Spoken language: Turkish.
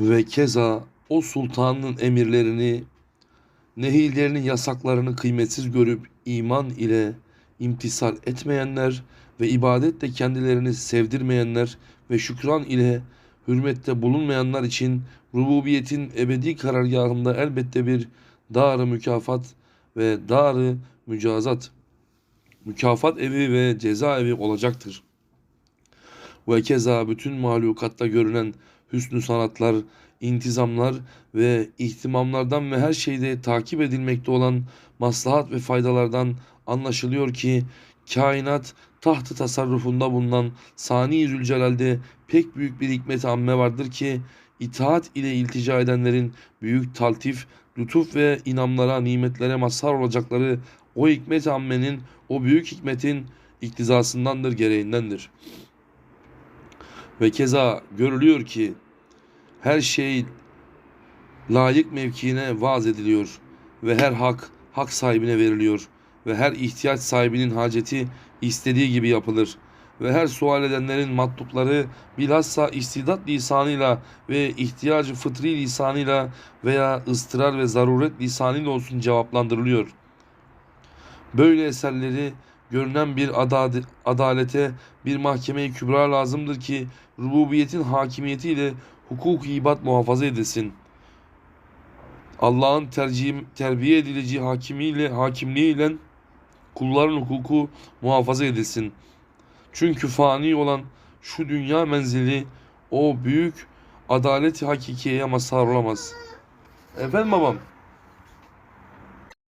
Ve keza o sultanın emirlerini, nehirlerinin yasaklarını kıymetsiz görüp iman ile imtisal etmeyenler ve ibadetle kendilerini sevdirmeyenler ve şükran ile hürmette bulunmayanlar için rububiyetin ebedi karargahında elbette bir dar mükafat ve dar mücazat, mükafat evi ve ceza evi olacaktır. Ve keza bütün mahlukatta görünen hüsnü sanatlar, intizamlar ve ihtimamlardan ve her şeyde takip edilmekte olan maslahat ve faydalardan anlaşılıyor ki kainat tahtı tasarrufunda bulunan Sani Zülcelal'de pek büyük bir hikmet amme vardır ki itaat ile iltica edenlerin büyük taltif, lütuf ve inamlara, nimetlere mazhar olacakları o hikmet ammenin, o büyük hikmetin iktizasındandır, gereğindendir. Ve keza görülüyor ki her şey layık mevkiine vaaz ediliyor ve her hak hak sahibine veriliyor ve her ihtiyaç sahibinin haceti istediği gibi yapılır ve her sual edenlerin matlupları bilhassa istidat lisanıyla ve ihtiyacı fıtri lisanıyla veya ıstırar ve zaruret lisanıyla olsun cevaplandırılıyor. Böyle eserleri görünen bir adalete bir mahkeme-i kübra lazımdır ki rububiyetin hakimiyetiyle hukuk-u ibad muhafaza edilsin. Allah'ın terbiye edileceği hakimiyle, hakimliğiyle kulların hukuku muhafaza edilsin. Çünkü fani olan şu dünya menzili o büyük adalet hakikiyeye mazhar olamaz. Efendim babam?